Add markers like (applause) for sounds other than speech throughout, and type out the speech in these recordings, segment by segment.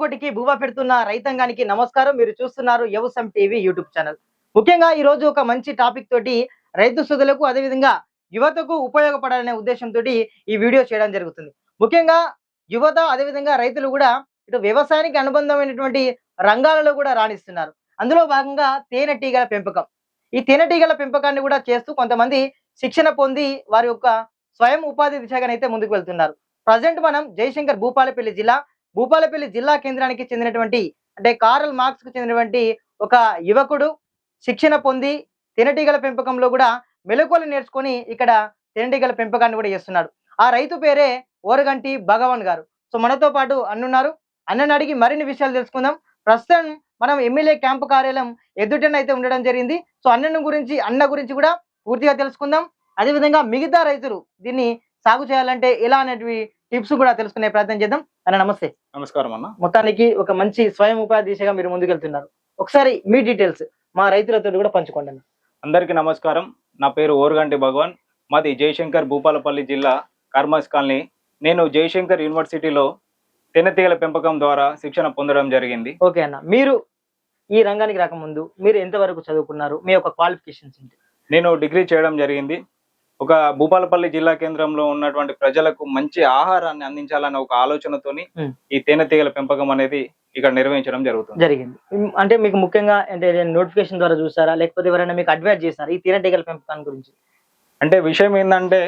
బతుకున్న జీవకోటికి పెడుతున్న రైతాంగానికి నమస్కారం. మీరు చూస్తున్నారు వ్యవసాయం టీవీ యూట్యూబ్ ఛానల్. ముఖ్యంగా ఈ రోజు ఒక మంచి టాపిక్ తోటి రైతు సోదరులకు అదేవిధంగా యువతకు ఉపయోగపడాలనే ఉద్దేశంతో ఈ వీడియో చేయడం జరుగుతుంది. ముఖ్యంగా యువత అదేవిధంగా రైతులు కూడా ఇటు వ్యవసాయానికి అనుబంధమైనటువంటి రంగాలలో కూడా రాణిస్తున్నారు. అందులో భాగంగా తేనెటీగల పెంపకం. ఈ తేనెటీగల పెంపకాన్ని కూడా చేస్తూ కొంతమంది శిక్షణ పొంది వారి యొక్క స్వయం ఉపాధి దిశగానైతే ముందుకు వెళ్తున్నారు. ప్రజెంట్ మనం జయశంకర్ భూపాలపల్లి జిల్లా భూపాలపల్లి జిల్లా కేంద్రానికి చెందినటువంటి అంటే కారల్ మార్క్స్కు చెందినటువంటి ఒక యువకుడు శిక్షణ పొంది తేనెటీగల పెంపకంలో కూడా మెలకువలు నేర్చుకొని ఇక్కడ తేనెటీగల పెంపకాన్ని కూడా చేస్తున్నాడు. ఆ రైతు పేరే ఓరగంటి భగవాన్ గారు. సో మనతో పాటు అన్నున్నారు. అన్నని అడిగి మరిన్ని విషయాలు తెలుసుకుందాం. ప్రస్తుతం మనం ఎమ్మెల్యే క్యాంపు కార్యాలయం ఎదుటన అయితే ఉండడం జరిగింది. సో అన్నను గురించి అన్న గురించి కూడా పూర్తిగా తెలుసుకుందాం. అదేవిధంగా మిగతా రైతులు దీన్ని సాగు చేయాలంటే ఎలా అనేటివి టిప్స్ కూడా తెలుసుకునే ప్రయత్నం చేద్దాం. అన్న నమస్తే. నమస్కారం అన్న. మొత్తానికి ఒక మంచి స్వయం ఉపాధి దిశగా మీరు ముందుకెళ్తున్నారు. ఒకసారి మీ డీటెయిల్స్ మా రైతులతో కూడా పంచుకోండి అన్న. అందరికీ నమస్కారం. నా పేరు ఓరుగంటి భగవాన్. మాది జయశంకర్ భూపాలపల్లి జిల్లా కార్మాస్ కాలనీ. నేను జయశంకర్ యూనివర్సిటీలో తేనెతీగల పెంపకం ద్వారా శిక్షణ పొందడం జరిగింది. ఓకే అన్న. మీరు ఈ రంగానికి రాకముందు మీరు ఎంతవరకు చదువుకున్నారు? మీ యొక్క క్వాలిఫికేషన్స్ ఏంటి? నేను డిగ్రీ చేయడం జరిగింది. ఒక భూపాలపల్లి జిల్లా కేంద్రంలో ఉన్నటువంటి ప్రజలకు మంచి ఆహారాన్ని అందించాలన్న ఒక ఆలోచనతోని. ఈ తేనెతీగల పెంపకం అనేది ఇక్కడ నిర్వహించడం జరుగుతుంది జరిగింది అంటే మీకు ముఖ్యంగా అంటే నోటిఫికేషన్ ద్వారా చూసారా లేకపోతే ఎవరైనా మీకు అడ్వైజ్ చేస్తారా ఈ తేనెటీగల పెంపకాన్ని గురించి అంటే విషయం ఏంటంటే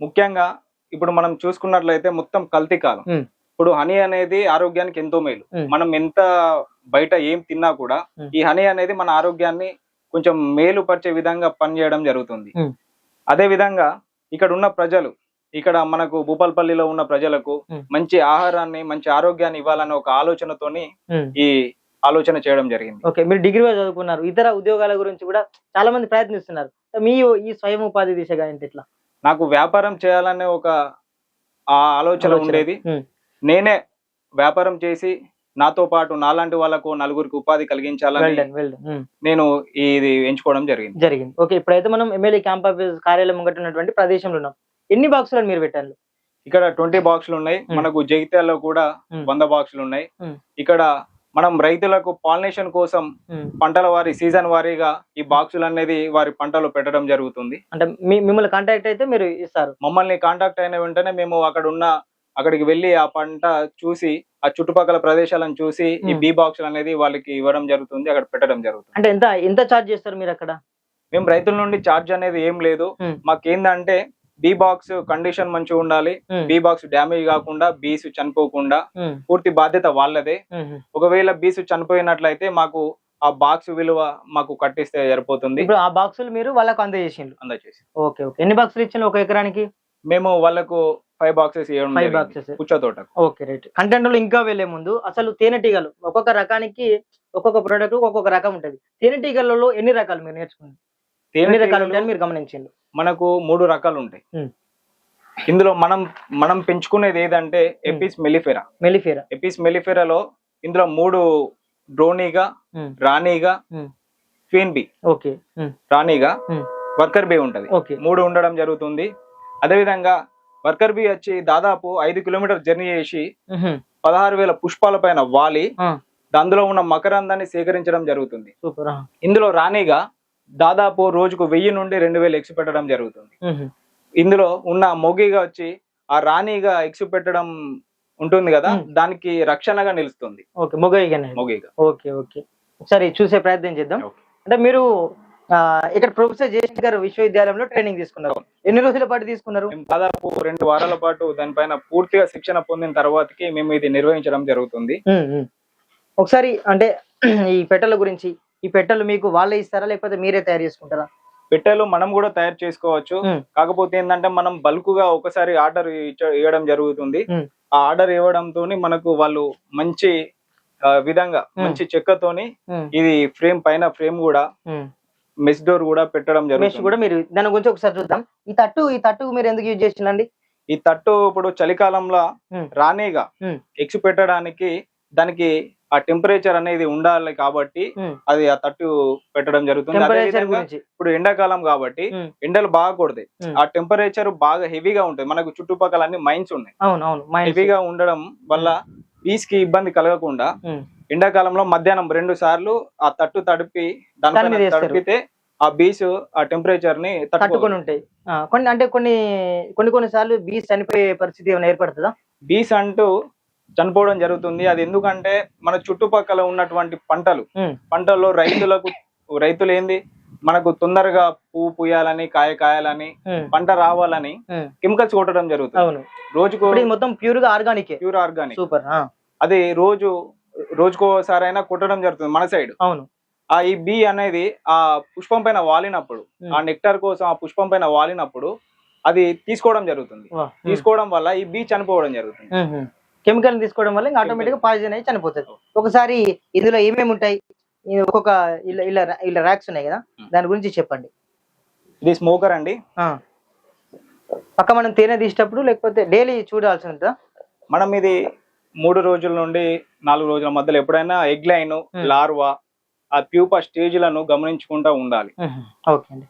ముఖ్యంగా ఇప్పుడు మనం చూసుకున్నట్లయితే మొత్తం కల్తీ కాలం. ఇప్పుడు హనీ అనేది ఆరోగ్యానికి ఎంతో మేలు. మనం ఎంత బయట ఏం తిన్నా కూడా. ఈ హనీ అనేది మన ఆరోగ్యాన్ని కొంచెం మేలు పరిచే విధంగా పనిచేయడం జరుగుతుంది Hmm. అదే విధంగా ఇక్కడ ఉన్న ప్రజలు ఇక్కడ మనకు భూపాల్పల్లిలో ఉన్న ప్రజలకు. మంచి ఆహారాన్ని మంచి ఆరోగ్యాన్ని ఇవ్వాలన్న ఒక ఆలోచనతోని ఈ ఆలోచన చేయడం జరిగింది ఓకే మీరు డిగ్రీ చదువుకున్నారు ఇతర ఉద్యోగాల గురించి కూడా చాలా మంది ప్రయత్నిస్తున్నారు మీ ఈ స్వయం ఉపాధి దిశగా ఏంటి ఇట్లా నాకు వ్యాపారం చేయాలనే ఒక ఆలోచన. ఉండేది నేనే వ్యాపారం చేసి నాతో పాటు నాలాంటి వాళ్ళకు నలుగురికి ఉపాధి కలిగించాలని. ఉమ్, నేను ఇది ఎంచుకోవడం జరిగింది. జరిగింది. ఓకే ఇప్పుడైతే మనం ఎమ్మెల్యే క్యాంప్ ఆఫీస్ కార్యాలయం ముంగట ఉన్నటువంటి ప్రదేశంలో ఉన్నాం. ఎన్ని బాక్సులను మీరు పెట్టారు? ఇక్కడ ట్వంటీ బాక్సులు ఉన్నాయి. Hmm. మనకు జగిత్యాలలో కూడా Hmm. వంద బాక్సులు ఉన్నాయి. Hmm. ఇక్కడ మనం రైతులకు పాలినేషన్ కోసం పంటల వారి సీజన్ వారీగా ఈ బాక్సులు అనేది వారి పంటలో పెట్టడం జరుగుతుంది. అంటే మిమ్మల్ని కాంటాక్ట్ అయితే మీరు ఇస్తారు. మమ్మల్ని కాంటాక్ట్ అయిన వెంటనే మేము అక్కడ ఉన్న అక్కడికి వెళ్ళి ఆ పంట చూసి ఆ చుట్టుపక్కల ప్రదేశాలను చూసి ఈ. బీ బాక్సులు అనేది వాళ్ళకి ఇవ్వడం జరుగుతుంది అక్కడ పెట్టడం జరుగుతుంది. అంటే ఎంత ఎంత చార్జ్ చేస్తారు మీరు అక్కడ? మేము రైతుల నుండి చార్జ్ అనేది ఏం లేదు. మాకేందంటే బీ బాక్స్ కండిషన్ మంచిగా ఉండాలి. బీ బాక్స్ డ్యామేజ్ కాకుండా బీస్ చనిపోకుండా పూర్తి బాధ్యత వాళ్ళదే. ఒకవేళ బీస్ చనిపోయినట్లయితే మాకు ఆ బాక్స్ విలువ మాకు కట్టిస్తే సరిపోతుంది. ఇప్పుడు ఆ బాక్సులు మీరు వాళ్ళకు అందజేసిండ్రు. అందచేసి ఓకే ఓకే. ఎన్ని బాక్సులు ఇచ్చిండ్రు ఒక ఎకరానికి? మేము వాళ్ళకు ఫైవ్ బాక్సెస్ ఫైవ్. బాక్సెస్. పుచ్చ తోటకు. Okay right. కంటెంట్లో ఇంకా వెళ్ళే ముందు అసలు తేనెటీగలు ఒక్కొక్క రకానికి ఒక్కొక్క ప్రోడక్ట్ ఒక్కొక్క రకం ఉంటది. తేనెటీగలలో ఎన్ని రకాలు మీరు నేర్చుకున్నారు? ఎన్ని రకాలు ఉంటాయని మీరు గమనించండి మనకు మూడు రకాలు ఉంటాయి. ఇందులో మనం మనం పెంచుకునేది ఏదంటే ఎపిస్ మెలిఫెరా మెలిఫేరా ఎపిస్ మెలిఫెరాలో ఇందులో మూడు డ్రోనీగా రాణిగా. Queen bee okay. రాణిగా. వర్కర్ బీ ఉంటది. మూడు ఉండడం జరుగుతుంది. అదేవిధంగా వర్కర్ బీ వచ్చి దాదాపు ఐదు కిలోమీటర్ జర్నీ చేసి పదహారు వేల పుష్పాల పైన వాలి. అందులో ఉన్న మకరందాన్ని సేకరించడం జరుగుతుంది. ఇందులో రాణిగా దాదాపు రోజుకు వెయ్యి నుండి రెండు వేలు ఎగ్స్ పెట్టడం జరుగుతుంది. ఇందులో ఉన్న మొగిగా వచ్చి ఆ రాణిగా ఎగ్స్ పెట్టడం ఉంటుంది కదా. దానికి రక్షణగా నిలుస్తుంది. ఓకే మొగిగా. Okay okay. ఒకసారి చూసే ప్రయత్నం చేద్దాం. అంటే మీరు ఇక్కడ ప్రొఫెసర్ జయశంకర్ విశ్వవిద్యాలయంలో ట్రైనింగ్ తీసుకున్నారు. ఎన్ని రోజుల పాటు తీసుకున్నారు? దాదాపు రెండు వారాల పాటు దానిపైన పూర్తిగా శిక్షణ పొందిన తర్వాతకి మేము ఇది నిర్వహించడం జరుగుతుంది. ఒకసారి అంటే (clears throat) ఈ పెట్టెల గురించి ఈ పెట్టెలు మీకు వాళ్ళే ఇస్తారా లేకపోతే మీరే తయారు చేసుకుంటారా? పెట్టెలు మనం కూడా తయారు చేసుకోవచ్చు. కాకపోతే ఏంటంటే మనం బల్క్గా ఒకసారి ఆర్డర్ ఇవ్వడం జరుగుతుంది. ఆ ఆర్డర్ ఇవ్వడంతో మనకు వాళ్ళు మంచి విధంగా. మంచి చెక్కతోని ఇది ఫ్రేమ్ పైన ఫ్రేమ్ కూడా మెస్ డోర్ కూడా పెట్టడం మెష్ జరుగుతుంది. కూడా మీరు దాని గురించి ఒకసారి చూద్దాం. ఈ తట్టు ఈ తట్టు మీరు ఎందుకు యూజ్ చేసిందండి? ఈ తట్టు ఇప్పుడు చలికాలంలో ఉమ్, రానేగా ఉమ్, ఎగ్స్ పెట్టడానికి దానికి ఆ టెంపరేచర్ అనేది ఉండాలి కాబట్టి ఉమ్. అది ఆ తట్టు పెట్టడం జరుగుతుంది. టెంపరేచర్ గురించి. ఇప్పుడు ఎండాకాలం కాబట్టి ఉమ్, ఎండలు బాగా కొడతాయి ఉమ్. ఆ టెంపరేచర్ బాగా హెవీగా ఉంటుంది మనకు చుట్టుపక్కల అన్ని మైన్స్ ఉన్నాయి. అవును అవును. మైండ్ హెవీగా ఉండడం వల్ల బీస్కి ఇబ్బంది కలగకుండా ఉమ్. ఎండాకాలంలో మధ్యాహ్నం రెండు సార్లు ఆ తట్టు తడిపి దాని. తడిపితే ఆ బీస్ ఆ టెంపరేచర్ని తట్టుకొని ఉంటాయి. కొన్ని అంటే కొన్ని కొన్ని కొన్ని సార్లు బీస్ చనిపోయే పరిస్థితి ఏమైనా ఏర్పడుతుందా? బీస్ అంటూ చనిపోవడం జరుగుతుంది. అది ఎందుకంటే మన చుట్టుపక్కల ఉన్నటువంటి పంటలు పంటల్లో రైతులకు రైతులు ఏంది? మనకు తొందరగా పువ్వు పూయాలని కాయ కాయాలని పంట రావాలని. కెమికల్స్ కొట్టడం జరుగుతుంది. రోజుకు మొత్తం ప్యూర్గా ఆర్గానిక్ ప్యూర్ ఆర్గానిక్ సూపర్ అది రోజు రోజుకోసారైనా కొట్టడం జరుగుతుంది మన సైడ్. అవును. ఆ ఈ బీ అనేది ఆ పుష్పం పైన వాలినప్పుడు. ఆ నెక్టార్ కోసం ఆ పుష్పం పైన వాలినప్పుడు అది తీసుకోవడం జరుగుతుంది. తీసుకోవడం వల్ల ఈ బీ చనిపోవడం జరుగుతుంది. కెమికల్ తీసుకోవడం వల్ల ఇంకా ఆటోమేటిక్గా పాయిజన్ అయ్యి చనిపోతుంది. ఒకసారి ఇందులో ఏమేమి ఉంటాయి? ఒక్కొక్క ఇలా ఇలా ర్యాక్స్ ఉన్నాయి కదా. దాని గురించి చెప్పండి. ఇది స్మోకర్ అండి. పక్క మనం తేనె తీసేటప్పుడు లేకపోతే డైలీ చూడాల్సి ఉంటుందా మనం ఇది మూడు రోజుల నుండి నాలుగు రోజుల మధ్యలో ఎప్పుడైనా ఎగ్ లైన్. లార్వా ఆ ప్యూపా స్టేజ్లను గమనించుకుంటా ఉండాలి. ఓకే అండి.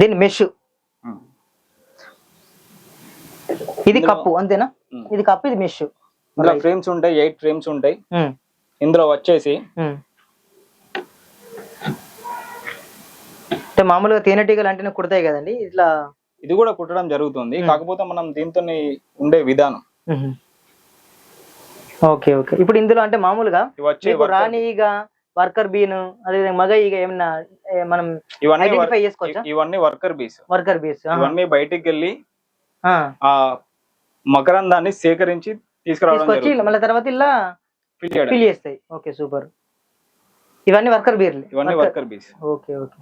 దీని మెష్. ఇది కప్పు అంతేనా. ఇది కప్పు ఇది మెష్. ఇందులో ఫ్రేమ్స్ ఉంటాయి ఎయిట్ ఫ్రేమ్స్ ఉంటాయి. ఇందులో వచ్చేసి అంటే మామూలుగా తేనెటీగలు అంటేనే కుడతాయి కదండి ఇట్లా ఇది కూడా కుట్టడం జరుగుతుంది. కాకపోతే మనం దీంతో ఉండే విధానం. Okay okay. ఇప్పుడు ఇందులో అంటే మామూలుగా రాణి ఈగ వర్కర్ బీన్ అదేవిధంగా మగ ఈగ ఏమన్నా మనం ఐడెంటిఫై చేసుకోవచ్చా? ఇవన్నీ వర్కర్ బీస్ వర్కర్ బీస్ ఇవన్నీ బయటికి వెళ్ళి ఆ మకరందాన్ని సేకరించి తీసుకురావడం. మళ్ళీ తర్వాత ఇలా. ఫిల్ చేస్తాయి. Okay super. ఇవన్నీ వర్కర్ బీర్లు. ఇవన్నీ వర్కర్ బీస్ ఓకే ఓకే.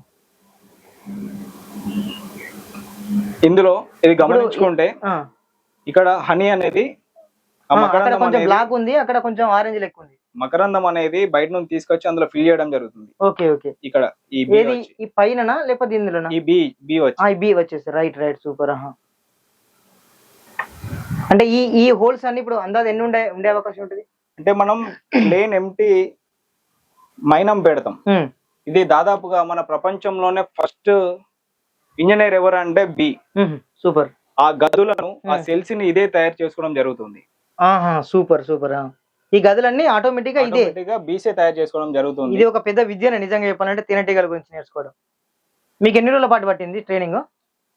ఇందులో ఇది గమనించుకుంటే ఇక్కడ హనీ అనేది అక్కడ కొంచెం బ్లాక్ ఉంది అక్కడ కొంచెం ఆరెంజ్ లెక్క ఉంది. మకరందం అనేది బయట నుంచి తీసుకొచ్చి అందులో ఫిల్ చేయడం జరుగుతుంది. Okay okay. ఇక్కడ ఈ ఏది? ఈ పైన లేకపోతే ఇందులోనా? ఈ బీ బీ వచ్చి. బి వచ్చేసి రైట్ రైట్ సూపర్ అంటే ఈ ఈ హోల్స్ అన్ని ఇప్పుడు అందాజ ఎన్ని ఉండే ఉండే అవకాశం ఉంటుంది? అంటే మనం (clears throat) ప్లేన్ ఎంటీ మైనం పెడతాం. ఉమ్, ఇది దాదాపుగా మన ప్రపంచంలోనే ఫస్ట్ ఇంజనీర్ ఎవరు అంటే బి సూపర్ ఆ గదులను ఆ Hmm. సెల్స్ని ఇదే తయారు చేసుకోవడం జరుగుతుంది. ఆహా సూపర్ సూపర్. ఈ గదులన్నీ ఆటోమేటిక్గా ఇదే బీసే తయారు చేసుకోవడం జరుగుతుంది. ఇది ఒక పెద్ద విద్యనే నిజంగా చెప్పాలంటే తేనెటీగల గురించి నేర్చుకోవడం. మీకు ఎన్ని రోజుల పాటు పట్టింది ట్రైనింగ్?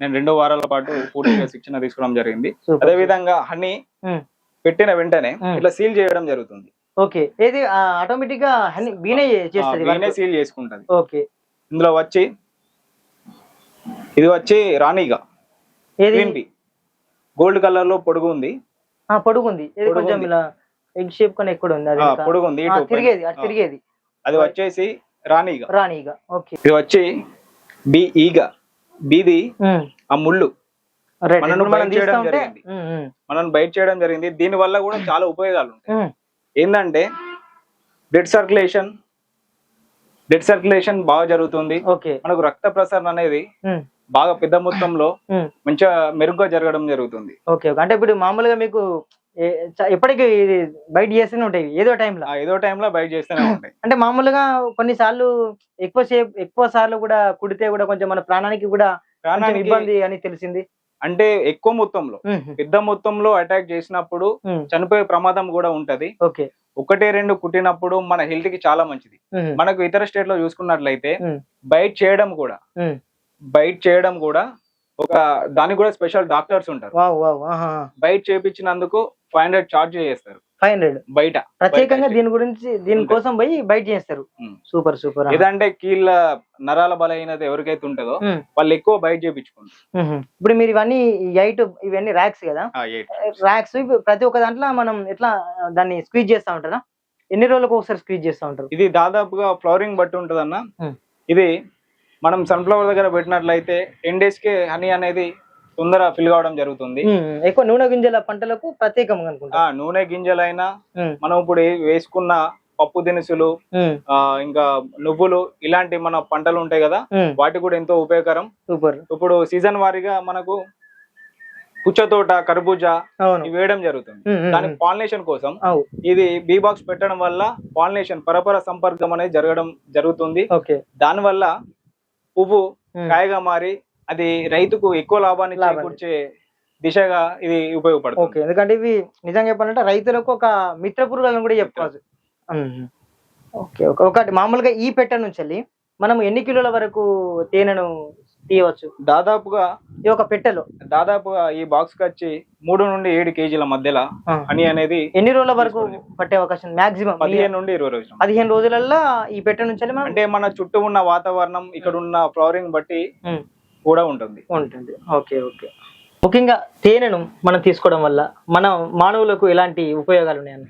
నేను రెండు వారాల పాటు పూర్తిగా (coughs) శిక్షణ తీసుకోవడం జరిగింది. అదే విధంగా హనీ పెట్టిన వెంటనే. ఇట్లా సీల్ చేయడం జరుగుతుంది. ఓకే. ఏది ఆటోమేటిక్గా హనీ బీనే చేస్తుంది నేనే సీల్ చేసుకుంటది. ఓకే. ఇందులో వచ్చి ఇది వచ్చి రాణిగా. ఏది? గోల్డ్ కలర్లో పొడుగు ఉంది. పొడుగుంది. కొంచెం. ఇలా ఎగ్ షేప్ కన్నా ఎక్కువ ఉంది అది ఆ, ఇంకా. పొడుగు ఉంది ఆ, ఇటు తిరిగేది. అటు తిరిగేది. అది వచ్చేసి రాణిగా రాణిగా ఓకే. ఇది వచ్చి బి ఈగ. బీది. ఆ ముళ్ళు. రైట్. మనను ఇప్పుడు మనం బయట చేయడం ఉంటే జరిగింది. ఉమ్, ఉమ్, మనం బయట చేయడం జరిగింది. దీని వల్ల కూడా చాలా ఉపయోగాలు ఉంటాయి. ఉమ్, ఏంటంటే బ్లడ్ సర్క్యులేషన్ బ్లడ్ సర్క్యులేషన్ బాగా జరుగుతుంది. ఓకే. మనకు రక్త ప్రసరణ అనేది ఉమ్, బాగా పెద్ద మొత్తంలో (laughs) మంచిగా మెరుగ్గా జరగడం జరుగుతుంది. ఓకే అంటే ఇప్పుడు మామూలుగా మీకు ఎప్పటికీ బయట చేస్తూనే ఉంటాయి ఏదో టైంలో. ఏదో టైంలో బయట చేస్తూనే (clears throat) ఉంటాయి. అంటే మామూలుగా కొన్నిసార్లు ఎక్కువ సేపు ఎక్కువ సార్లు కూడా కుడితే కూడా కొంచెం మన ప్రాణానికి కూడా ప్రాణానికి ఇబ్బంది అని తెలిసింది. అంటే ఎక్కువ మొత్తంలో పెద్ద మొత్తంలో అటాక్ చేసినప్పుడు చనిపోయే ప్రమాదం కూడా ఉంటది. ఓకే. ఒకటే రెండు కుట్టినప్పుడు మన హెల్త్కి చాలా మంచిది. మనకు ఇతర స్టేట్లో చూసుకున్నట్లయితే బయట చేయడం కూడా బయట చేయడం కూడా ఒక దానికి కూడా స్పెషల్ డాక్టర్స్ ఉంటారు. వావ్ వావ్ ఆహా. బయట చేపించినందుకు ఫైవ్ హండ్రెడ్ చార్జ్ చేస్తారు. Five hundred. బయట. ప్రత్యేకంగా దీని గురించి దీని ఉంటుంది. కోసం పోయి బయట చేస్తారు. సూపర్ సూపర్ ఏదంటే కీళ్ళ నరాల బలహీనత ఎవరికైతే ఉంటుందో వాళ్ళు ఎక్కువ బయట చేపించుకుంటారు. ఇప్పుడు మీరు ఇవన్నీ ఎయిట్ ఇవన్నీ ర్యాక్స్ కదా. ర్యాక్స్ ప్రతి ఒక్క దాంట్లో మనం ఎట్లా దాన్ని స్క్వీజ్ చేస్తా ఉంటారా? ఎన్ని రోజులకు ఒకసారి స్క్వీజ్ చేస్తా ఉంటారు? ఇది దాదాపుగా ఫ్లవరింగ్ బట్టి ఉంటుంది అన్న ఉమ్. ఇది మనం సన్ఫ్లవర్ దగ్గర పెట్టినట్లయితే టెన్ డేస్కి హనీ అనేది తొందర ఫిల్ కావడం జరుగుతుంది. ఎక్కువ నూనె గింజల పంటలకు ప్రత్యేకంగా అనుకుంటా. నూనె గింజలైనా మనం ఇప్పుడు వేసుకున్న పప్పు దినుసులు ఇంకా నువ్వులు ఇలాంటి మన పంటలు ఉంటాయి కదా వాటికి కూడా ఎంతో ఉపయోగకరం. సూపర్. ఇప్పుడు సీజన్ వారీగా మనకు పుచ్చ తోట కర్బూజా ఇవి వేయడం జరుగుతుంది. దాని. పాలినేషన్ కోసం ఇది బీ బాక్స్ పెట్టడం వల్ల పాలినేషన్ పరపర సంపర్కం అనేది జరగడం జరుగుతుంది. దాని వల్ల పువ్వు కాయగా మారి అది రైతుకు ఎక్కువ లాభాన్ని. చేకూర్చే దిశగా ఇది ఉపయోగపడుతుంది ఓకే ఎందుకంటే ఇవి నిజంగా చెప్పాలంటే రైతులకు ఒక మిత్ర పురుగులను కూడా చెప్పుకోవచ్చు. ఓకే ఒకటి మామూలుగా ఈ పెట్ట నుంచి మనం ఎన్ని కిలోల వరకు తేనెను తీయవచ్చు. దాదాపుగా ఈ ఒక పెట్టెలో. దాదాపుగా ఈ బాక్స్కి వచ్చి మూడు నుండి ఏడు కేజీల మధ్యలో. హనీ అనేది ఎన్ని రోజుల వరకు పట్టే అవకాశం? మాక్సిమం పదిహేను నుండి ఇరవై రోజులు. పదిహేను రోజులల్లో ఈ పెట్టె నుంచి అంటే మన చుట్టూ ఉన్న వాతావరణం ఇక్కడ ఉన్న ఫ్లవరింగ్ బట్టి. కూడా ఉంటుంది. ఉంటుంది. Okay okay. ముఖ్యంగా తేనెను మనం తీసుకోవడం వల్ల మన మానవులకు ఎలాంటి ఉపయోగాలు ఉన్నాయన్న?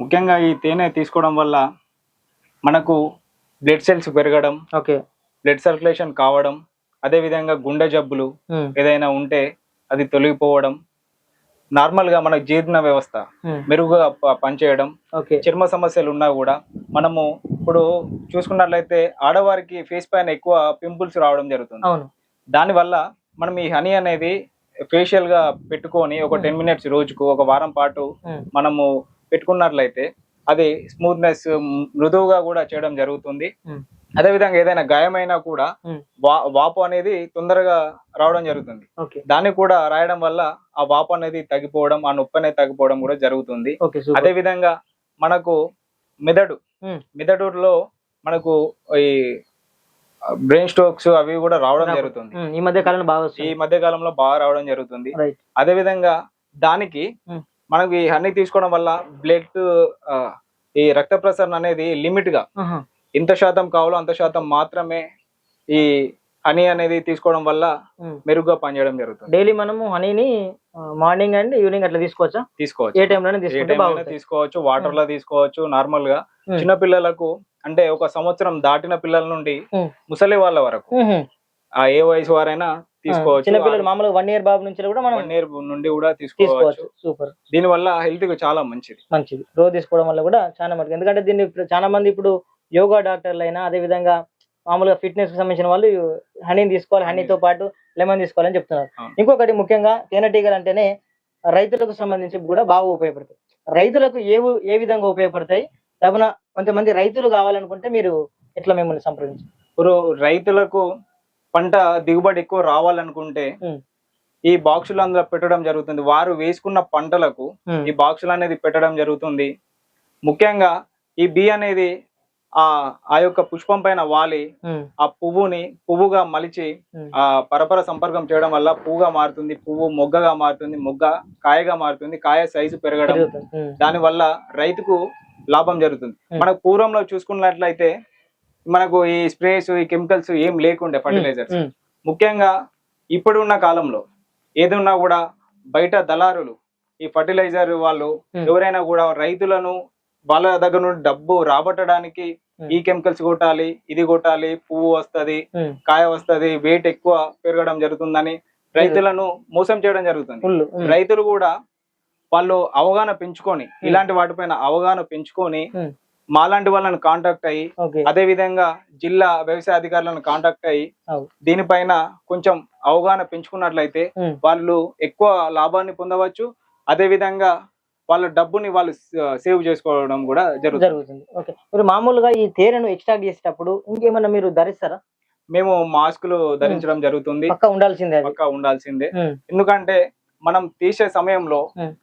ముఖ్యంగా ఈ తేనె తీసుకోవడం వల్ల మనకు బ్లడ్ సెల్స్ పెరగడం ఓకే. బ్లడ్ సర్క్యులేషన్ కావడం అదే విధంగా గుండె జబ్బులు మ్మ్. ఏదైనా ఉంటే అది తొలగిపోవడం నార్మల్గా మన జీర్ణ వ్యవస్థ మ్మ్. మెరుగుగా పనిచేయడం ఓకే చర్మ సమస్యలు ఉన్నా కూడా మనము ఇప్పుడు చూసుకున్నట్లయితే ఆడవారికి ఫేస్ పైన ఎక్కువ పింపుల్స్ రావడం జరుగుతుంది అవును దానివల్ల మనం ఈ హనీ అనేది ఫేషియల్గా పెట్టుకొని ఒక టెన్ మినిట్స్ రోజుకు ఒక వారం పాటు. మనము పెట్టుకున్నట్లయితే అది స్మూత్నెస్ మృదువుగా కూడా చేయడం జరుగుతుంది మ్మ్. అదే విధంగా ఏదైనా గాయమైనా కూడా వాపు అనేది తొందరగా రావడం జరుగుతుంది దాన్ని కూడా రాయడం వల్ల ఆ వాపు అనేది తగ్గిపోవడం ఆ నొప్పి అనేది తగ్గిపోవడం కూడా జరుగుతుంది అదే విధంగా మనకు మెదడు. మెదడులో మనకు ఈ బ్రెయిన్ స్ట్రోక్స్ అవి కూడా రావడం రావు- జరుగుతుంది. ఈ మధ్య కాలంలో బాగా ఈ మధ్య కాలంలో బాగా రావడం జరుగుతుంది అదే విధంగా దానికి. మనకి ఈ హనీ తీసుకోవడం వల్ల బ్లడ్ ఈ రక్త ప్రసరణ అనేది లిమిట్గా ఎంత శాతం కావాలో అంత శాతం మాత్రమే ఈ హనీ అనేది తీసుకోవడం వల్ల. మెరుగ్గా పనిచేయడం జరుగుతుంది. డైలీ మనము హనీని మార్నింగ్ అండ్ ఈవినింగ్ అట్లా తీసుకోవచ్చా? తీసుకోవచ్చు. ఏ టైంలోనే తీసుకోవచ్చు వాటర్లో తీసుకోవచ్చు నార్మల్గా. చిన్న పిల్లలకు అంటే ఒక సంవత్సరం దాటిన పిల్లల నుండి. ముసలి వాళ్ళ వరకు. ఆ ఏ వయసు వారైనా తీసుకోవచ్చు. చిన్న పిల్లలు మామూలుగా వన్ ఇయర్ బాబు నుంచి కూడా మనం వన్ ఇయర్ నుండి కూడా తీసుకోవచ్చు. సూపర్ దీని వల్ల హెల్త్కి చాలా మంచిది. మంచిది. రోజు తీసుకోవడం వల్ల కూడా చాలా మటుకు ఎందుకంటే దీన్ని చాలా మంది ఇప్పుడు యోగా డాక్టర్లు అయినా అదే విధంగా మామూలుగా ఫిట్నెస్కి సంబంధించిన వాళ్ళు హనీని తీసుకోవాలి హనీతో పాటు లెమన్ తీసుకోవాలని చెప్తున్నారు. ఇంకొకటి ముఖ్యంగా తేనెటీగలు అంటేనే రైతులకు సంబంధించి కూడా బాగా ఉపయోగపడతాయి. రైతులకు ఏ ఏ విధంగా ఉపయోగపడతాయి? లేకపోతే కొంతమంది రైతులు కావాలనుకుంటే మీరు ఎట్లా మిమ్మల్ని సంప్రదించారు ఇప్పుడు రైతులకు పంట దిగుబడి ఎక్కువ రావాలనుకుంటే. ఈ బాక్సులు అందులో పెట్టడం జరుగుతుంది. వారు వేసుకున్న పంటలకు ఈ బాక్సులు అనేది పెట్టడం జరుగుతుంది. ముఖ్యంగా ఈ బీ అనేది ఆ ఆ యొక్క పుష్పం పైన వాలి ఆ పువ్వుని పువ్వుగా మలిచి ఆ పరపర సంపర్కం చేయడం వల్ల పువ్వుగా మారుతుంది పువ్వు మొగ్గగా మారుతుంది మొగ్గ కాయగా మారుతుంది కాయ సైజు పెరగడం. దాని వల్ల రైతుకు లాభం జరుగుతుంది. మనకు పూర్వంలో చూసుకున్నట్లయితే మనకు ఈ స్ప్రేస్ ఈ కెమికల్స్ ఏం లేకుండే ఫర్టిలైజర్స్. ముఖ్యంగా ఇప్పుడున్న కాలంలో ఏదున్నా కూడా బయట దళారులు ఈ ఫర్టిలైజర్ వాళ్ళు. ఎవరైనా కూడా రైతులను వాళ్ళ దగ్గర నుండి డబ్బు రాబట్టడానికి. ఈ కెమికల్స్ కొట్టాలి ఇది కొట్టాలి పువ్వు వస్తది కాయ వస్తది వెయిట్ ఎక్కువ పెరగడం జరుగుతుందని రైతులను మోసం చేయడం జరుగుతుంది రైతులు కూడా వాళ్ళు అవగాహన పెంచుకొని ఇలాంటి వాటిపైన అవగాహన పెంచుకొని. మాలాంటి వాళ్ళని కాంటాక్ట్ అయ్యి అదే విధంగా జిల్లా వ్యవసాయ అధికారులను కాంటాక్ట్ అయ్యి. దీనిపైన కొంచెం అవగాహన పెంచుకున్నట్లయితే. వాళ్ళు ఎక్కువ లాభాన్ని పొందవచ్చు అదే విధంగా వాళ్ళ డబ్బుని వాళ్ళు సేవ్ చేసుకోవడం కూడా జరుగుతుంది. జరుగుతుంది. ఓకే. మీరు మామూలుగా ఈ తేనెను ఎక్స్ట్రాక్ట్ చేసేటప్పుడు ఇంకేమన్నా మీరు ధరిస్తారా? మేము మాస్కులు ధరించడం జరుగుతుంది. పక్క ఉండాల్సిందే పక్కా ఉండాల్సిందే. ఎందుకంటే మనం తీసే సమయంలో.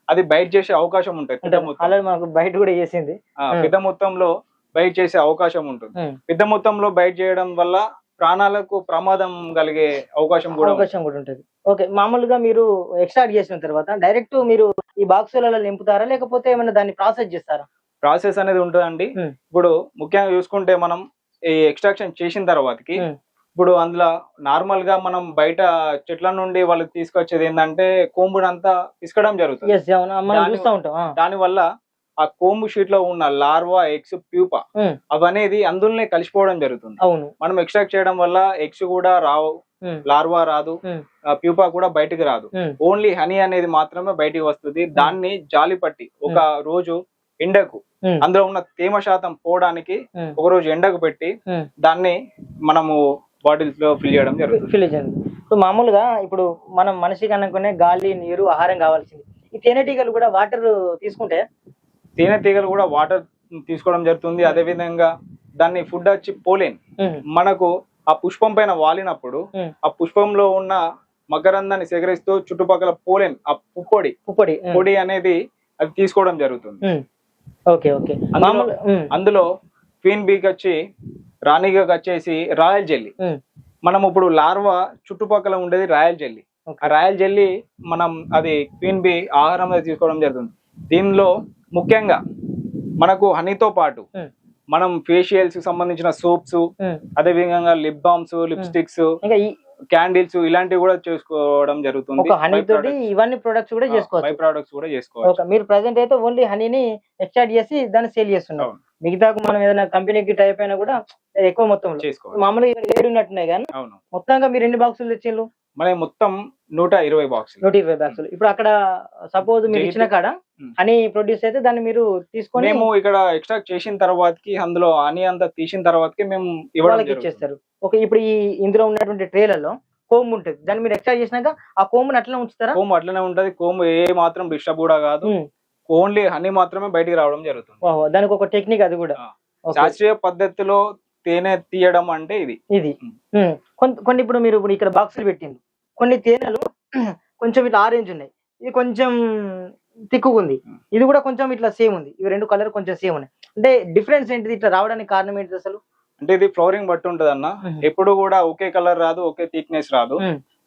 అది బయట చేసే అవకాశం ఉంటుంది. మనకు బయట కూడా చేసింది. పెద్ద మొత్తంలో బయట చేసే అవకాశం ఉంటుంది. పెద్ద మొత్తంలో బయట చేయడం వల్ల ప్రాణాలకు ప్రమాదం కలిగే అవకాశం కూడా. అవకాశం కూడా ఉంటుంది ఓకే మామూలుగా మీరు ఎక్స్ట్రాక్ట్ చేసిన తర్వాత డైరెక్ట్ మీరు ఈ బాక్సులలో నింపుతారా లేకపోతే ఏమైనా దాన్ని ప్రాసెస్ చేస్తారా ప్రాసెస్ అనేది ఉంటుందండి. ఇప్పుడు ముఖ్యంగా చూసుకుంటే మనం ఈ ఎక్స్ట్రాక్షన్ చేసిన తర్వాతకి. ఇప్పుడు అందులో నార్మల్గా మనం బయట చెట్ల నుండి వాళ్ళు తీసుకొచ్చేది ఏంటంటే కోంబునంతా పిసకడం జరుగుతుంది. దాని వల్ల ఆ కోంబు షీట్లో ఉన్న లార్వా ఎగ్స్ ప్యూపా. అవనేది అందులోనే కలిసిపోవడం జరుగుతుంది అవును మనం ఎక్స్ట్రాక్ట్ చేయడం వల్ల ఎగ్స్ కూడా రావు. లార్వా రాదు. ప్యూపా కూడా బయటికి రాదు. ఓన్లీ హనీ అనేది మాత్రమే బయటికి వస్తుంది దాన్ని జాలి పట్టి ఒక రోజు ఎండకు. అందులో ఉన్న తేమ శాతం పోవడానికి. ఒక రోజు ఎండకు పెట్టి. దాన్ని మనము బాటిల్స్లో ఫిల్ చేయడం జరుగుతుంది ఫిల్ చేయండి ఇప్పుడు మామూలుగా ఇప్పుడు మనం మనిషికి అనుకునే గాలి నీరు ఆహారం కావాల్సింది ఈ తేనెటీగలు కూడా వాటర్ తీసుకుంటే తేనె తీగలు కూడా వాటర్ తీసుకోవడం జరుగుతుంది. అదే విధంగా దాన్ని ఫుడ్ వచ్చి పోలేన్ ఉమ్. మనకు ఆ పుష్పం పైన వాలినప్పుడు ఉమ్. ఆ పుష్పంలో ఉన్న మకరందాన్ని సేకరిస్తూ చుట్టుపక్కల పోలెన్ ఆ పుప్పొడి. పుప్పొడి పొడి అనేది అది తీసుకోవడం జరుగుతుంది. ఓకే ఓకే అందులో- క్వీన్ బీకి వచ్చి రాణిగాకి వచ్చేసి రాయల్ జెల్లీ. మనం ఇప్పుడు లార్వా చుట్టుపక్కల ఉండేది రాయల్ జెల్లీ. ఆ రాయల్ జెల్లీ మనం అది క్వీన్ బీ ఆహారంగా తీసుకోవడం జరుగుతుంది. దీనిలో ముఖ్యంగా మనకు హనీతో పాటు మనం ఫేషియల్స్కి సంబంధించిన సోప్స్. అదే విధంగా లిప్ బామ్స్ లిప్స్టిక్స్ క్యాండిల్స్ ఇలాంటివి కూడా చేసుకోవడం జరుగుతుంది. హనీ తోటి ఇవన్నీ ప్రొడక్ట్స్ కూడా బై చేసుకోవచ్చు. ప్రొడక్ట్స్ కూడా చేసుకోవచ్చు. మీరు ప్రజెంట్ అయితే ఓన్లీ హనీని ఎక్స్ట్రాక్ట్ చేసి దాన్ని సేల్ చేస్తున్నారు. అవును. మిగతా మనం ఏదైనా కంపెనీకి టైప్ అయినా కూడా ఎక్కువ చేసుకోవచ్చు. మామూలుగా ఇక్కడ ఏడు ఉన్నట్టున్నాయి కానీ మొత్తంగా మీరు ఎన్ని బాక్సులు తెచ్చిండ్రు మన మొత్తం నూట ఇరవై బాక్స్ నూట ఇరవై బాక్సులు ఇప్పుడు అక్కడ సపోజ్ మీరు ఇచ్చిన కాడ. హనీ ప్రొడ్యూస్ అయితే దాన్ని మీరు తీసుకొని మేము ఇక్కడ ఎక్స్ట్రాక్ట్ చేసిన తర్వాతకి అందులో హనీ అంతా తీసిన తర్వాతకి మేము ఇవ్వడం వాళ్ళకి జరుగుతుంది. ఇచ్చేస్తారు. ఓకే ఇప్పుడు ఈ ఇందులో ఉన్నటువంటి ట్రేలలో కోమ్ ఉంటుంది. దాన్ని మీరు ఎక్స్ట్రా చేసినాక ఆ కోమ్ని అట్లా ఉంచుతారా? కోమ్ అట్లనే ఉంటది. కోమ్ ఏ మాత్రం డిస్టర్బ్ కూడా కాదు. ఓన్లీ హనీ మాత్రమే బయటికి రావడం జరుగుతుంది. దానికి ఒక టెక్నిక్ అది కూడా. శాస్త్రీయ పద్ధతిలో తేనె తీయడం అంటే ఇది. ఇది. కొన్ని ఇప్పుడు మీరు ఇప్పుడు ఇక్కడ బాక్సులు పెట్టింది కొన్ని తేనెలు (clears throat) కొంచెం ఇట్లా ఆరెంజ్ ఉన్నాయి. ఇది కొంచెం తిక్కుగా ఉంది. ఇది కూడా కొంచెం ఇట్లా సేమ్ ఉంది. ఇవి రెండు కలర్ కొంచెం సేమ్ ఉన్నాయి. అంటే డిఫరెన్స్ ఏంటిది? ఇట్లా రావడానికి కారణం ఏంటిది అసలు? అంటే ఇది ఫ్లోరింగ్ బట్టి ఉంటది అన్న. ఎప్పుడు కూడా ఒకే కలర్ రాదు ఒకే థిక్నెస్ రాదు.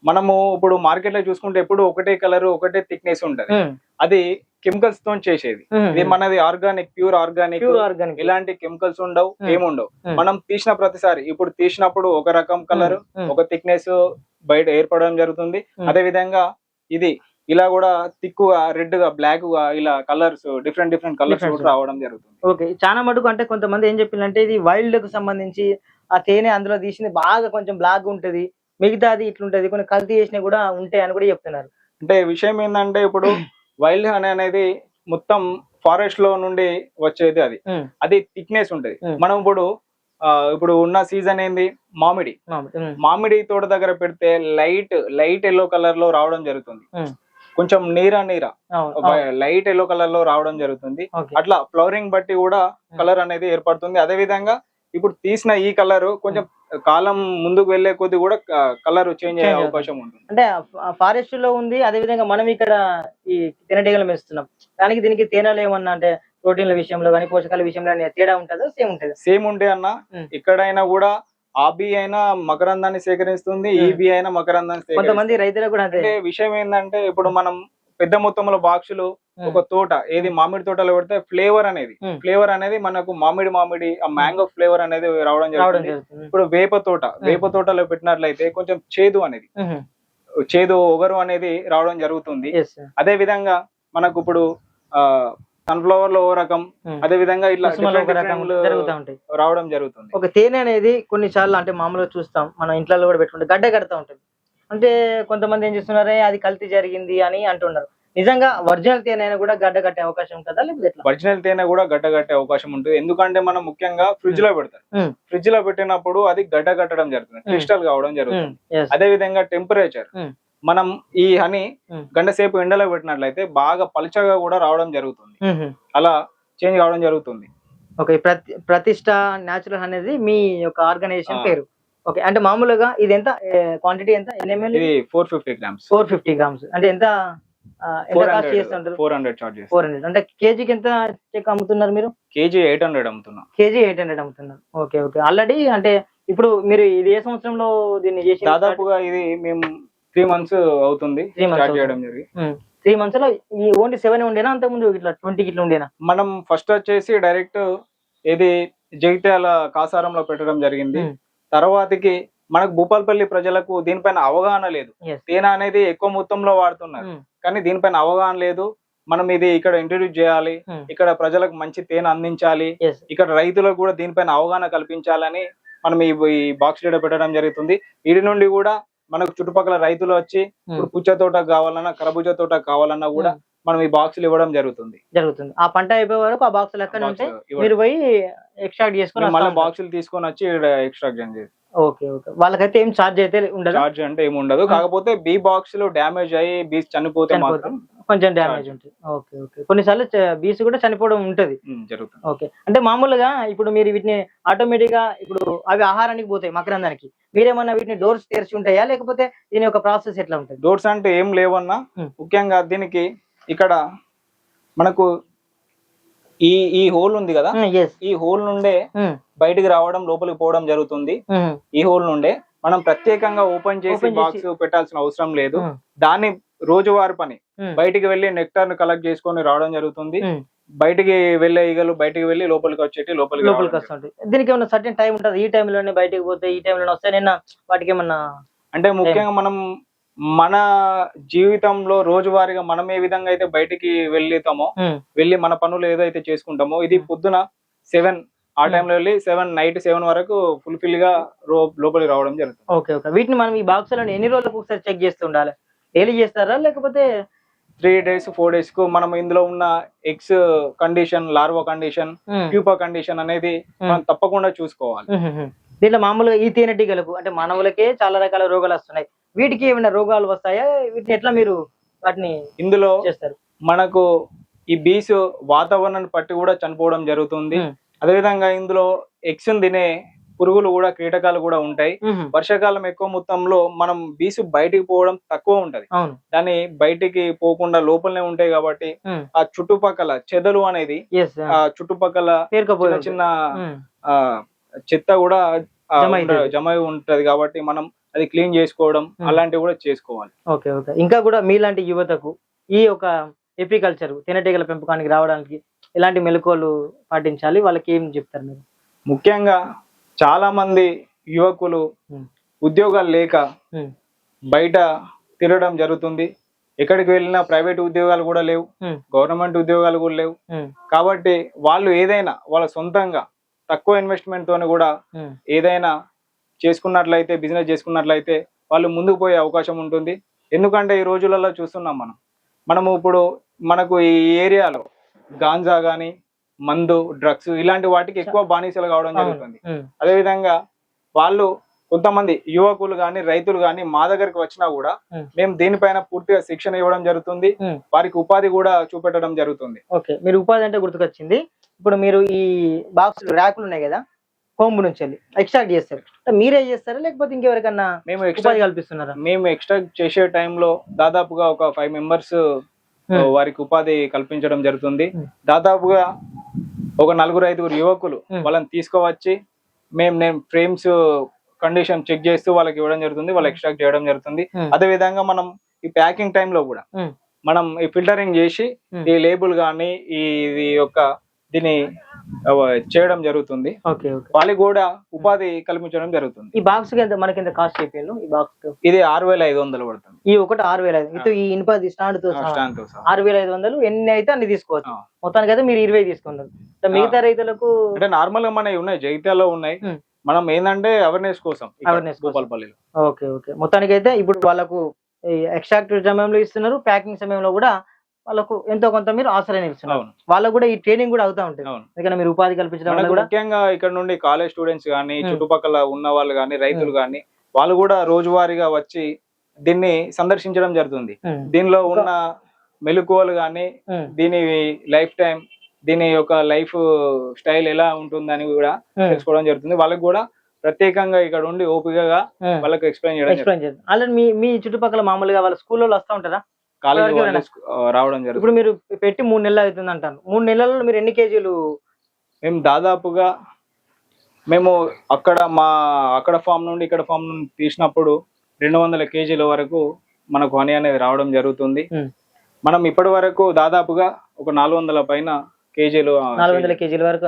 మనము ఇప్పుడు మార్కెట్లో చూసుకుంటే ఎప్పుడు ఒకటే కలర్ ఒకటే థిక్నెస్ ఉంటది. అది కెమికల్స్తో చేసేది. ఇది మనది organic pure organic pure organic ఎలాంటి కెమికల్స్ ఉండవు. ఏముండవు. మనం తీసిన ప్రతిసారి ఇప్పుడు తీసినప్పుడు ఒక రకం కలర్. ఒక థిక్నెస్ బయట ఏర్పడడం జరుగుతుంది. అదే విధంగా ఇది ఇలా కూడా తిక్కుగా రెడ్గా బ్లాక్గా ఇలా కలర్స్ డిఫరెంట్ డిఫరెంట్ కలర్స్ రావడం జరుగుతుంది ఓకే చాలా మటుకు అంటే కొంతమంది ఏం చెప్పిందంటే ఇది వైల్డ్కు సంబంధించి ఆ తేనె అందులో తీసింది బాగా కొంచెం బ్లాక్ ఉంటది మిగతాది ఇట్లుంటది కొన్ని కల్తీ చేసినవి కూడా ఉంటాయి అని కూడా చెప్తున్నారు అంటే విషయం ఏంటంటే ఇప్పుడు (coughs) వైల్డ్ హనీ అనేది మొత్తం ఫారెస్ట్లో నుండి వచ్చేది అది. అది థిక్నెస్ ఉంటది. మనం ఇప్పుడు ఇప్పుడు ఉన్న సీజన్ ఏంది మామిడి. మామిడి తోట దగ్గర పెడితే లైట్ లైట్ ఎల్లో కలర్లో రావడం జరుగుతుంది. కొంచెం నీరా నీరా. లైట్ ఎల్లో కలర్లో రావడం జరుగుతుంది. అట్లా ఫ్లవరింగ్ బట్టి కూడా కలర్ అనేది ఏర్పడుతుంది అదే విధంగా ఇప్పుడు తీసిన ఈ కలర్ కొంచెం కాలం ముందుకు వెళ్ళే కొద్ది కూడా కలర్ చేంజ్ అయ్యే అవకాశం ఉంటుంది. అంటే ఫారెస్ట్లో ఉంది అదే విధంగా మనం ఇక్కడ ఈ తేనెటీగలు మేస్తున్నాం. దానికి దీనికి తేనెలు ఏమన్నా అంటే ప్రోటీన్ల విషయంలో కానీ పోషకాల విషయంలో తేడా ఉంటుందా? సేమ్ ఉంటుంది? సేమ్ ఉంటే అన్న. ఉమ్. ఎక్కడైనా కూడా ఆ బి అయినా మకరందాన్ని సేకరిస్తుంది ఈ ఉమ్. బి అయినా మకరందాన్ని కొంతమంది రైతులకు కూడా అంటే విషయం ఏంటంటే ఇప్పుడు మనం పెద్ద మొత్తంలో బాక్సులు. ఒక తోట ఏది మామిడి తోటలో పెడితే ఫ్లేవర్ అనేది. ఫ్లేవర్ అనేది మనకు మామిడి మామిడి ఆ మ్యాంగో ఫ్లేవర్ అనేది రావడం జరుగుతుంది. ఇప్పుడు వేప తోట వేప తోటలో పెట్టినట్లయితే కొంచెం చేదు అనేది చేదు ఒగరు అనేది రావడం జరుగుతుంది. అదే విధంగా మనకు ఇప్పుడు ఆ సన్ఫ్లవర్లో ఓ రకం అదే విధంగా ఇట్లా రావడం జరుగుతుంది. ఒక తేనె అనేది కొన్నిసార్లు అంటే మామూలుగా చూస్తాం మన ఇంట్లో కూడా పెట్టుకుంటే గడ్డ కడతా ఉంటుంది అంటే కొంతమంది ఏం చేస్తున్నారే అది కల్తీ జరిగింది అని అంటున్నారు నిజంగా ఒరిజినల్ తేనె అయినా కూడా గడ్డ కట్టే అవకాశం ఉంటుందా? లేకపోతే ఒరిజినల్ తేనె కూడా గడ్డ కట్టే అవకాశం ఉంటుంది. ఎందుకంటే మనం ముఖ్యంగా ఫ్రిడ్జ్లో పెడతాం. ఫ్రిడ్జ్లో పెట్టినప్పుడు అది గడ్డ కట్టడం జరుగుతుంది. క్రిస్టల్ కావడం జరుగుతుంది. అదే విధంగా టెంపరేచర్. మనం ఈ హనీ. గంట సేపు ఎండలో పెట్టినట్లయితే బాగా పలుచగా కూడా రావడం జరుగుతుంది. అలా చేంజ్ కావడం జరుగుతుంది. ఓకే ప్రతి ప్రతిష్ట న్యాచురల్ అనేది మీ యొక్క ఆర్గనైజేషన్. పేరు. ఓకే అంటే మామూలుగా ఇది ఎంత క్వాంటిటీ ఎంత? Four fifty grams four fifty grams అంటే ఎంత four hundred four hundred charges four hundred. అంటే కేజీకి ఎంత చెక్ అమ్ముతున్నారు మీరు? కేజీ ఎయిట్ హండ్రెడ్ అమ్ముతున్నా. కేజీ ఎయిట్ హండ్రెడ్ అమ్ముతున్నారు. Okay okay. ఆల్రెడీ అంటే ఇప్పుడు మీరు ఇది ఏ సంవత్సరంలో దీన్ని చేసి దాదాపుగా ఇది మేము త్రీ మంత్స్ అవుతుంది స్టార్ట్. చేయడం త్రీ మంత్స్లో ఈ ఓన్లీ సెవెన్ ఉండేనా? అంత ముందు ఇట్లా ట్వంటీ ఇట్లా ఉండేనా? మనం ఫస్ట్ వచ్చేసి డైరెక్ట్ ఇది జగిత్యాల కాసారంలో పెట్టడం జరిగింది. తర్వాతకి మనకు భూపాలపల్లి ప్రజలకు దీనిపైన అవగాహన లేదు. తేనె అనేది ఎక్కువ మొత్తంలో వాడుతున్నారు. కానీ దీనిపైన అవగాహన లేదు. మనం ఇది ఇక్కడ ఇంట్రడ్యూస్ చేయాలి. ఇక్కడ ప్రజలకు మంచి తేనె అందించాలి. ఇక్కడ రైతులకు కూడా దీనిపైన అవగాహన కల్పించాలని మనం ఈ బాక్స్ లీడర్ పెట్టడం జరుగుతుంది. వీటి నుండి కూడా మనకు చుట్టుపక్కల రైతులు వచ్చి ఇప్పుడు పుచ్చ తోట కావాలన్నా కరబుజ తోట కావాలన్నా కూడా మనం ఈ బాక్సులు ఇవ్వడం జరుగుతుంది. జరుగుతుంది. ఆ పంట అయిపోయే వరకు ఆ బాక్స్ లెక్కనే ఉంటే బాక్సులు. మీరు పోయి ఎక్స్ట్రాక్ట్ చేసుకొని మళ్ళీ. బాక్సులు తీసుకొని వచ్చి ఎక్స్ట్రాక్ట్ చేసి ఓకే ఓకే. వాళ్ళకైతే ఏం ఛార్జ్ అయితే ఉండదు? చార్జ్ అంటే ఏమి ఉండదు. కాకపోతే బీ బాక్స్లో డ్యామేజ్ అయ్యి బీస్ చనిపోతే. మాత్రం కొంచెం డ్యామేజ్ ఉంటుంది. Okay okay. కొన్నిసార్లు బీస్ కూడా చనిపోవడం ఉంటది. జరుగుతుంది. ఓకే. అంటే మామూలుగా ఇప్పుడు మీరు వీటిని ఆటోమేటిక్గా ఇప్పుడు అవి ఆహారానికి పోతాయి మకరందానికి. మీరేమన్నా వీటిని డోర్స్ తెరిచి ఉంటాయా? లేకపోతే దీని యొక్క ప్రాసెస్ ఎట్లా ఉంటుంది? డోర్స్ అంటే ఏం లేవన్నా. ముఖ్యంగా దీనికి ఇక్కడ మనకు ఈ ఈ హోల్ ఉంది కదా? ఈ హోల్ నుండే బయటికి రావడం లోపలికి పోవడం జరుగుతుంది. ఈ హోల్ నుండే మనం ప్రత్యేకంగా ఓపెన్ చేసి బాక్స్ పెట్టాల్సిన అవసరం లేదు. దాన్ని రోజువారి పని. బయటికి వెళ్ళి నెక్టార్ను కలెక్ట్ చేసుకొని రావడం జరుగుతుంది. బయటికి వెళ్ళే ఈగలు బయటికి వెళ్ళి లోపలికి వచ్చేటి లోపలికి లోపలికి వస్తుంటాయి. దీనికి ఏమన్నా సర్టెన్ టైం ఉంటుంది? ఈ టైంలోనే బయటికి పోతే ఈ టైంలోనే వస్తే నిన్న వాటికి ఏమన్నా అంటే ముఖ్యంగా మనం మన జీవితంలో రోజువారీగా మనం ఏ విధంగా అయితే బయటికి వెళ్తామో ఉమ్, వెళ్ళి మన పనులు ఏదైతే చేసుకుంటామో ఇది పొద్దున సెవెన్ ఆ. టైంలో వెళ్ళి సెవెన్ నైట్ సెవెన్ వరకు ఫుల్ఫిల్గా లోపలికి రావడం జరుగుతుంది. Okay okay. వీటిని మనం ఈ బాక్స్లో ఎన్ని రోజులకు ఒకసారి చెక్ చేస్తూ ఉండాలి? డైలీ చేస్తారా లేకపోతే త్రీ డేస్ ఫోర్ డేస్కు మనం ఇందులో ఉన్న eggs condition larva condition pupa condition అనేది మనం తప్పకుండా చూసుకోవాలి. దీంట్లో మామూలుగా ఈ తేనెటీగలకు అంటే మానవులకే చాలా రకాల రోగాలు వస్తున్నాయి. వీటికి ఏమైనా రోగాలు వస్తాయా? వీటిని ఎట్లా మీరు వాటిని ఇందులో చేస్తారు? మనకు ఈ బీస్ వాతావరణాన్ని పట్టి కూడా చనిపోవడం జరుగుతుంది. అదేవిధంగా ఇందులో ఎగ్స్ తినే పురుగులు కూడా కీటకాలు కూడా ఉంటాయి. వర్షాకాలం ఎక్కువ మొత్తంలో మనం బీసు బయటికి పోవడం తక్కువ ఉంటది. దాన్ని బయటికి పోకుండా లోపలనే ఉంటాయి కాబట్టి ఆ చుట్టుపక్కల చెదలు అనేది ఆ చుట్టుపక్కల చిన్న చిన్న చెత్త కూడా జమ ఉంటది. కాబట్టి మనం అది క్లీన్ చేసుకోవడం. అలాంటివి కూడా చేసుకోవాలి. Okay okay. ఇంకా కూడా మీలాంటి యువతకు ఈ యొక్క ఎపికల్చర్ తేనెటీగల పెంపకానికి రావడానికి ఎలాంటి మెలకువలు పాటించాలి? వాళ్ళకి ఏం చెప్తారు మీరు? ముఖ్యంగా చాలా మంది యువకులు ఉద్యోగాలు లేక బయట తిరగడం జరుగుతుంది. ఎక్కడికి వెళ్ళినా ప్రైవేట్ ఉద్యోగాలు కూడా లేవు. గవర్నమెంట్ ఉద్యోగాలు కూడా లేవు. కాబట్టి వాళ్ళు ఏదైనా వాళ్ళ సొంతంగా తక్కువ ఇన్వెస్ట్మెంట్ తోని కూడా ఏదైనా చేసుకున్నట్లయితే బిజినెస్ చేసుకున్నట్లయితే వాళ్ళు ముందుకు పోయే అవకాశం ఉంటుంది. ఎందుకంటే ఈ రోజులలో చూస్తున్నాం మనం. మనము ఇప్పుడు మనకు ఈ ఏరియాలో గాంజా గాని మందు డ్రగ్స్ ఇలాంటి వాటికి ఎక్కువ బానిసలు కావడం. జరుగుతుంది. అదేవిధంగా వాళ్ళు కొంతమంది యువకులు కానీ రైతులు కానీ మా దగ్గరికి వచ్చినా కూడా. మేము దీనిపైన పూర్తిగా శిక్షణ ఇవ్వడం జరుగుతుంది. వారికి ఉపాధి కూడా చూపెట్టడం జరుగుతుంది. ఓకే. మీరు ఉపాధి అంటే గుర్తుకొచ్చింది. ఇప్పుడు మీరు ఈ బాక్స్ ర్యాకులు ఉన్నాయి కదా కోంబు నుంచి వెళ్ళి ఎక్స్ట్రాక్ట్ చేస్తారు మీరే చేస్తారా లేకపోతే ఇంకెవరికన్నా మేము ఎక్స్ట్రా ఉపాధి కల్పిస్తున్నారా మేము ఎక్స్ట్రాక్ట్ చేసే టైంలో దాదాపుగా ఒక ఫైవ్ మెంబర్స్. వారికి ఉపాధి కల్పించడం జరుగుతుంది. దాదాపుగా ఒక నలుగురు ఐదుగురు యువకులు. వాళ్ళని తీసుకువచ్చి మేము నేను ఫ్రేమ్స్ కండిషన్ చెక్ చేస్తూ వాళ్ళకి ఇవ్వడం జరుగుతుంది వాళ్ళు ఎక్స్ట్రాక్ట్ చేయడం జరుగుతుంది. అదే విధంగా మనం ఈ ప్యాకింగ్లో కూడా మనం ఈ ఫిల్టరింగ్ చేసి. ఈ లేబుల్ కానీ ఈ యొక్క దీన్ని చేయడం జరుగుతుంది. వాళ్ళకి కూడా ఉపాధి కల్పించడం జరుగుతుంది. ఈ బాక్స్కి మనకి ఎంత కాస్ట్ చెప్పాను ఈ బాక్స్ ఇది ఆరు వేల ఐదు వందలు పడుతుంది. ఈ ఒకటి ఆరు వేల ఐదు ఈ ఇనుపది స్టాండ్తో స్టాండ్. ఆరు వేల ఐదు వందలు ఎన్ని అయితే అన్ని తీసుకోవచ్చు. మొత్తానికి అయితే మీరు ఇరవై తీసుకున్నారు అంటే మిగతా రైతులకు అంటే నార్మల్గా మనవి ఉన్నాయి జగిత్యాలో ఉన్నాయి. మనం ఏంటంటే అవేర్నెస్ కోసం కోసం. భూపాలపల్లిలో. Okay okay. మొత్తానికి అయితే ఇప్పుడు వాళ్ళకు ఎక్స్ట్రాక్ట్ సమయంలో ఇస్తున్నారు ప్యాకింగ్ సమయంలో కూడా వాళ్ళకు ఎంతో కొంత మీరు ఆశ్రయం ఇస్తున్నారు. వాళ్ళకు కూడా ఈ ట్రైనింగ్ కూడా అవుతా ఉంటుంది. ఎందుకంటే మీరు ఉపాధి కల్పించడం ముఖ్యంగా ఇక్కడ నుండి కాలేజ్ స్టూడెంట్స్ కానీ. చుట్టుపక్కల ఉన్న వాళ్ళు కానీ రైతులు కానీ వాళ్ళు కూడా రోజువారీగా వచ్చి దీన్ని సందర్శించడం జరుగుతుంది. దీనిలో ఉన్న మెలకువలు కానీ దీని లైఫ్ టైం దీని యొక్క లైఫ్ స్టైల్ ఎలా ఉంటుందని కూడా తెలుసుకోవడం జరుగుతుంది. వాళ్ళకి కూడా ప్రత్యేకంగా ఇక్కడ ఉండి ఓపికగా. వాళ్ళకి ఎక్స్ప్లెయిన్ చేయడం ఎక్స్ప్లెయిన్ ఆల్రెడీ మీ మీ చుట్టుపక్కల మామూలుగా వాళ్ళ స్కూల్లో వస్తూ ఉంటారా? కాలేజ్ వాళ్ళు రావడం జరుగుతుంది. ఇప్పుడు మీరు పెట్టి మూడు నెలలు అవుతుంది అంటారు. మూడు నెలల్లో మీరు ఎన్ని కేజీలు మేము దాదాపుగా మేము అక్కడ మా అక్కడ ఫామ్ నుండి ఇక్కడ ఫామ్ నుండి తీసినప్పుడు రెండు వందల కేజీల వరకు మనకు హనీ అనేది రావడం జరుగుతుంది. మనం ఇప్పటి వరకు దాదాపుగా ఒక నాలుగు వందల పైన కేజీలు నాలుగు వందల కేజీల వరకు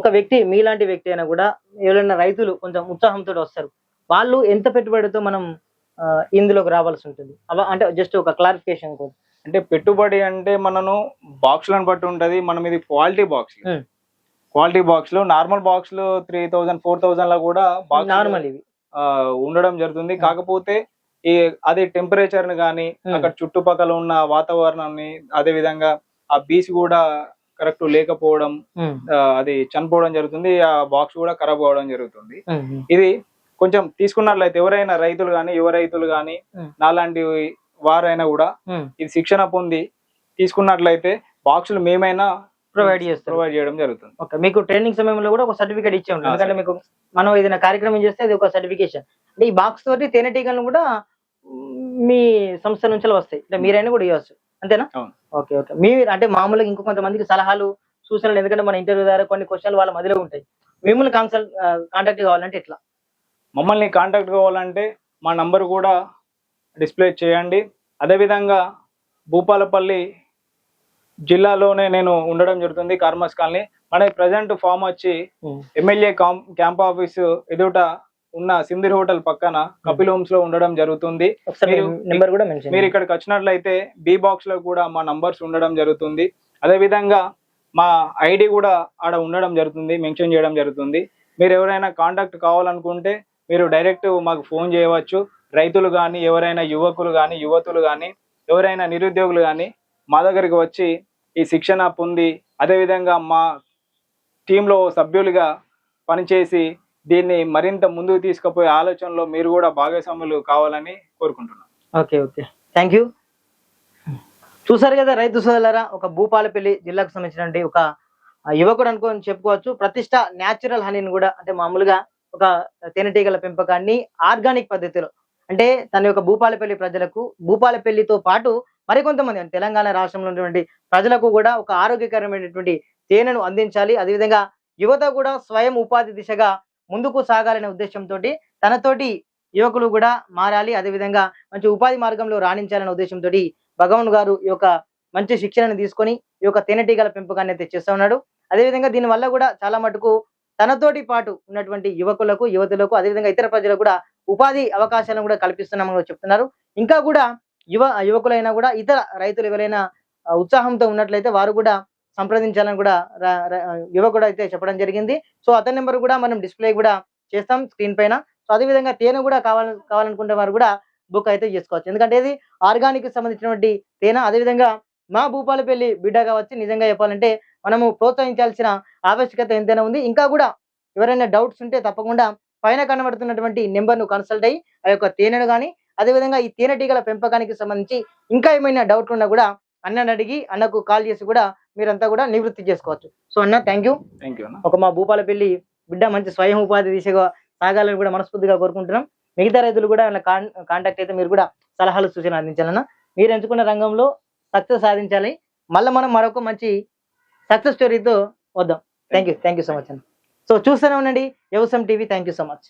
ఒక వ్యక్తి మీలాంటి వ్యక్తి అయినా కూడా ఎవరైనా రైతులు కొంచెం ఉత్సాహంతో వస్తారు. వాళ్ళు ఎంత పెట్టుబడితో మనం ఇందులోకి రావాల్సి ఉంటుంది. అవ- అంటే జస్ట్ ఒక క్లారిఫికేషన్ కోసం అంటే పెట్టుబడి అంటే మనను బాక్స్లను బట్టి ఉంటది. మనం ఇది క్వాలిటీ బాక్స్. క్వాలిటీ బాక్స్లో నార్మల్ బాక్స్లో త్రీ థౌసండ్ ఫోర్ థౌసండ్లో కూడా బాక్స్ నార్మల్ ఇవి. ఉండడం జరుగుతుంది. కాకపోతే ఈ అది టెంపరేచర్ని కానీ. అక్కడ చుట్టుపక్కల ఉన్న వాతావరణాన్ని అదే విధంగా ఆ బీచ్ కూడా కరెక్ట్ లేకపోవడం అది చనిపోవడం జరుగుతుంది. ఆ బాక్స్ కూడా ఖరాబ్ అవ్వడం జరుగుతుంది. ఇది కొంచెం తీసుకున్నట్లయితే ఎవరైనా రైతులు కానీ యువ రైతులు కానీ Hmm. నాలాంటి వారైనా కూడా. ఇది శిక్షణ పొంది తీసుకున్నట్లయితే బాక్సులు మేమైనా ప్రొవైడ్ చేస్తారు ప్రొవైడ్ చేయడం జరుగుతుంది. ఓకే మీకు ట్రైనింగ్ సమయంలో కూడా ఒక సర్టిఫికేట్ ఇచ్చే. ఉంటుంది ఆ, ఎందుకంటే మీకు మనం ఏదైనా కార్యక్రమం చేస్తే అది ఒక సర్టిఫికేషన్. అంటే ఈ బాక్స్ తోటి తేనెటీగలను కూడా మ్, సంస్థ నుంచి వస్తాయి. అంటే మీరైనా కూడా ఇవ్వచ్చు. అంతేనా. Okay okay. మీ అంటే మామూలుగా ఇంకో కొంతమందికి సలహాలు సూచనలు ఎందుకంటే మన ఇంటర్వ్యూ ద్వారా కొన్ని క్వశ్చన్లు వాళ్ళ మధ్యలో ఉంటాయి. మిమ్మల్ని కన్సల్ట్ కాంటాక్ట్ కావాలంటే ఎట్లా? మమ్మల్ని కాంటాక్ట్ కావాలంటే మా నంబర్ కూడా డిస్ప్లే చేయండి. అదేవిధంగా భూపాలపల్లి జిల్లాలోనే నేను ఉండడం జరుగుతుంది కార్మస్ కాలనీ. మన ప్రజెంట్ ఫామ్ వచ్చి ఎమ్మెల్యే క్యాంప్ ఆఫీస్ ఎదుట ఉన్న సింధిర్ హోటల్ పక్కన కపిల్ హోమ్స్లో ఉండడం జరుగుతుంది. ఒకసారి మీరు- నెంబర్ కూడా మెన్షన్ మీరు ఇక్కడికి వచ్చినట్లయితే బి బాక్స్లో కూడా మా నంబర్స్ ఉండడం జరుగుతుంది. అదే విధంగా మా ఐడి కూడా ఆడ ఉండడం జరుగుతుంది మెన్షన్ చేయడం జరుగుతుంది. మీరు ఎవరైనా కాంటాక్ట్ కావాలనుకుంటే మీరు డైరెక్ట్ మాకు ఫోన్ చేయవచ్చు. రైతులు కానీ ఎవరైనా యువకులు కానీ యువతులు కానీ ఎవరైనా నిరుద్యోగులు కానీ మా దగ్గరికి వచ్చి ఈ శిక్షణ పొంది అదేవిధంగా మా టీంలో సభ్యులుగా పనిచేసి దీన్ని మరింత ముందుకు తీసుకుపోయే ఆలోచనలో మీరు కూడా భాగస్వాములు కావాలని కోరుకుంటున్నాను ఓకే ఓకే. థ్యాంక్ యూ చూసారు కదా రైతు సోదరులారా ఒక భూపాలపల్లి జిల్లాకు సంబంధించినటువంటి ఒక యువకుడు అనుకోని చెప్పుకోవచ్చు. ప్రతిష్ట న్యాచురల్ హనీని కూడా అంటే మామూలుగా ఒక తేనెటీగల పెంపకాన్ని ఆర్గానిక్ పద్ధతిలో అంటే తన యొక్క భూపాలపల్లి ప్రజలకు భూపాలపల్లితో పాటు మరికొంతమంది తెలంగాణ రాష్ట్రంలో ఉన్నటువంటి ప్రజలకు కూడా ఒక ఆరోగ్యకరమైనటువంటి తేనెను అందించాలి. అదేవిధంగా యువత కూడా స్వయం ఉపాధి దిశగా ముందుకు సాగాలనే ఉద్దేశంతో తనతోటి యువకులు కూడా మారాలి. అదేవిధంగా మంచి ఉపాధి మార్గంలో రాణించాలనే ఉద్దేశంతో భగవాన్ గారు ఈ యొక్క మంచి శిక్షణను తీసుకొని ఈ యొక్క తేనెటీగల పెంపకాన్ని అయితే చేస్తూ ఉన్నాడు. అదేవిధంగా దీని వల్ల కూడా చాలా మటుకు తనతోటి పాటు ఉన్నటువంటి యువకులకు యువతులకు అదేవిధంగా ఇతర ప్రజలకు కూడా ఉపాధి అవకాశాలను కూడా కల్పిస్తున్నామని చెప్తున్నారు. ఇంకా కూడా యువ యువకులైనా కూడా ఇతర రైతులు ఎవరైనా ఉత్సాహంతో ఉన్నట్లయితే వారు కూడా సంప్రదించాలని కూడా యువకుడు అయితే చెప్పడం జరిగింది. సో అతని నెంబర్ కూడా మనం డిస్ప్లే కూడా చేస్తాం స్క్రీన్ పైన. సో అదేవిధంగా తేనె కూడా కావాల కావాలనుకుంటే వారు కూడా బుక్ అయితే చేసుకోవచ్చు. ఎందుకంటే ఇది ఆర్గానిక్ సంబంధించినటువంటి తేనె. అదేవిధంగా మా భూపాలపల్లి బిడ్డగా వచ్చి నిజంగా చెప్పాలంటే మనము ప్రోత్సహించాల్సిన ఆవశ్యకత ఎంతైనా ఉంది. ఇంకా కూడా ఎవరైనా డౌట్స్ ఉంటే తప్పకుండా పైన కనబడుతున్నటువంటి నెంబర్ను కన్సల్ట్ అయ్యి ఆ యొక్క తేనెను కానీ అదేవిధంగా ఈ తేనెటీగల పెంపకానికి సంబంధించి ఇంకా ఏమైనా డౌట్ ఉన్నా కూడా అన్నని అడిగి అన్నకు కాల్ చేసి కూడా మీరంతా కూడా నివృత్తి చేసుకోవచ్చు. సో అన్న థ్యాంక్ యూ థ్యాంక్ యూ అన్న. ఒక మా భూపాలపల్లి బిడ్డ మంచి స్వయం ఉపాధి దిశగా సాగాలని కూడా మనస్ఫూర్తిగా కోరుకుంటున్నాం. మిగతా రైతులు కూడా కాంటాక్ట్ అయితే మీరు కూడా సలహాలు సూచనలు అందించాలన్న. మీరు ఎంచుకున్న రంగంలో సక్సెస్ సాధించాలి. మళ్ళీ మనం మరొక మంచి సక్సెస్ స్టోరీతో వద్దాం. Thank you thank you so much అన్న. సో చూస్తూనే ఉండండి. Vyavasayam TV thank you so much